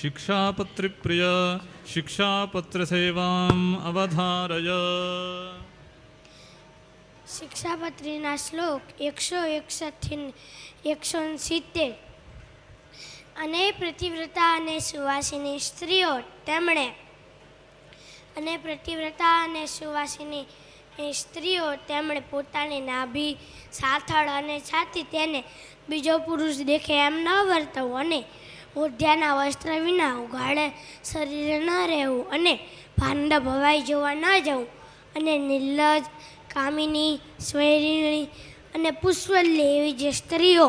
शिक्षापत्रिप्रिय शिक्षापत्रसेवाम् अवधारय શિક્ષાપત્રીના શ્લોક એકસો એકસઠથી એકસો સિત્તેર અને પ્રતિવ્રતા અને સુવાસીની સ્ત્રીઓ તેમણે અને પ્રતિવ્રતા અને સુવાસીની એ સ્ત્રીઓ તેમણે પોતાની નાભી સાથળ અને છાતી તેને બીજો પુરુષ દેખે એમ ન વર્તવું અને ઓઢ્યાના વસ્ત્ર વિના ઉઘાડે શરીરે ન રહેવું અને ભાંડ ભવાઈ જોવા ન જવું અને નિર્લજ, કામિની, સ્વૈરિણી અને પુષ્પલ્લી એવી જે સ્ત્રીઓ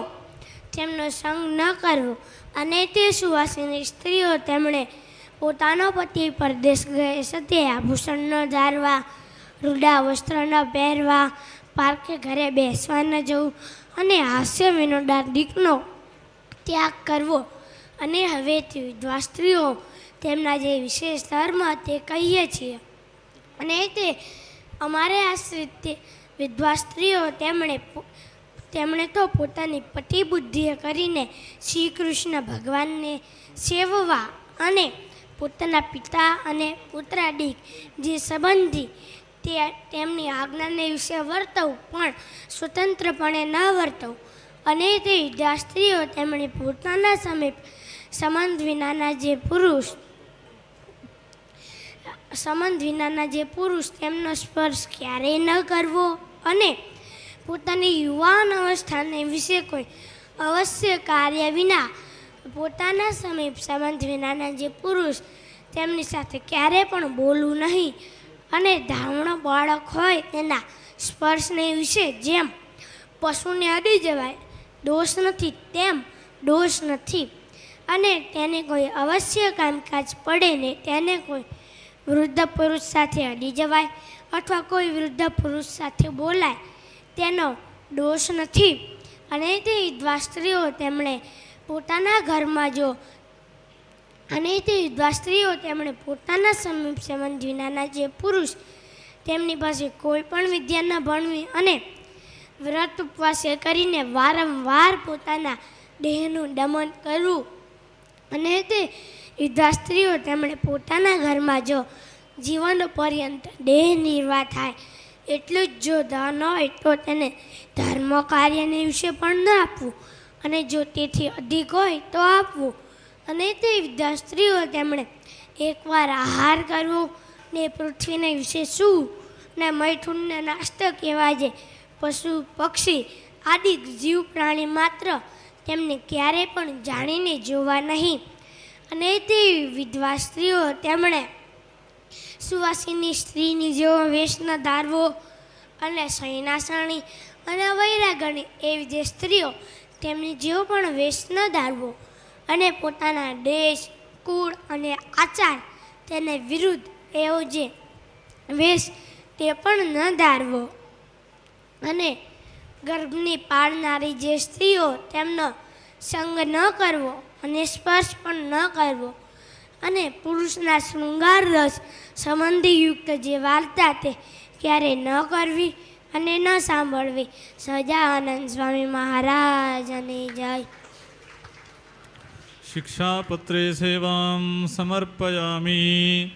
તેમનો સંગ ન કરવો અને તે સુવાસીની સ્ત્રીઓ તેમણે પોતાનો પતિ પરદેશ ગયે સતે આભૂષણ ન ધારવા, રૂડા વસ્ત્ર ન પહેરવા, પાર્કે ઘરે બેસવા ન જવું અને હાસ્ય વિનોદાર્દિકનો ત્યાગ કરવો અને હવે વિધવા સ્ત્રીઓ તેમના જે વિશેષ ધર્મ તે કહીએ છીએ. અને તે અમારે આશ્રિત તે વિધવા સ્ત્રીઓ તેમણે તેમણે તો પોતાની પતિ બુદ્ધિએ કરીને શ્રી કૃષ્ણ ભગવાનને સેવવા અને પોતાના પિતા અને પુત્રાદિક જે સંબંધી તે તેમની આજ્ઞાને વિશે વર્તવું પણ સ્વતંત્રપણે ન વર્તવું. અને તે વિધવા સ્ત્રીઓ તેમણે પોતાના સમીપ સંબંધ વિનાના જે પુરુષ સંબંધ વિનાના જે પુરુષ તેમનો સ્પર્શ ક્યારેય ન કરવો અને પોતાની યુવાન અવસ્થાને વિશે કોઈ અવશ્ય કાર્ય વિના પોતાના સમીપ સંબંધ વિનાના જે પુરુષ તેમની સાથે ક્યારે પણ બોલવું નહીં અને ધાવણો બાળક હોય તેના સ્પર્શને વિશે જેમ પશુને અડી જવાય, દોષ નથી તેમ દોષ નથી. અને તેને કોઈ અવશ્ય કામકાજ પડે ને તેને કોઈ વૃદ્ધ પુરુષ સાથે અડી જવાય અથવા કોઈ વૃદ્ધ પુરુષ સાથે બોલાય, તેનો દોષ નથી. અને તે વિધવા સ્ત્રીઓ તેમણે પોતાના ઘરમાં જો અને તે વિધવા સ્ત્રીઓ તેમણે પોતાના સમીપ સંબંધ વિનાના જે પુરુષ તેમની પાસે કોઈ પણ વિદ્યા ન ભણવી અને વ્રત ઉપવાસ કરીને વારંવાર પોતાના દેહનું દમન કરવું અને તે વિધવા સ્ત્રીઓ તેમણે પોતાના ઘરમાં જો જીવન પર્યંત દેહ નિર્વાહ થાય, એટલું જ જો ધન હોય તો તેને ધર્મ કાર્યને વિશે પણ ન આપવું અને જો તેથી અધિક હોય તો આપવું. અને તે વિધવા સ્ત્રીઓ તેમણે એકવાર આહાર કરવો ને પૃથ્વીને વિશે શું ને મૈથુનને નાસ્ત કહેવા જે પશુ, પક્ષી આદિ જીવ પ્રાણી માત્ર તેમને ક્યારે પણ જાણીને જોવા નહીં. અને તે વિધવા સ્ત્રીઓ તેમણે સુવાસીની સ્ત્રીની જેવો વેશ ન ધારવો અને સૈનાસણી અને વૈરાગણી એવી જે સ્ત્રીઓ તેમની જેવો પણ વેશ ન ધારવો અને પોતાના દેશ કુળ અને આચાર તેને વિરુદ્ધ એવો જે વેશ તે પણ ન ધારવો અને ગર્ભની પાળનારી જે સ્ત્રીઓ તેમનો સંગ ન કરવો અને સ્પર્શ પણ ન કરવો અને પુરુષના શૃંગાર રસ સંબંધીયુક્ત જે વાર્તા તે ક્યારેય ન કરવી અને ન સાંભળવી. સજાનંદ સ્વામી મહારાજને જય. શિક્ષાપત્રે સેવાં સમર્પયામી.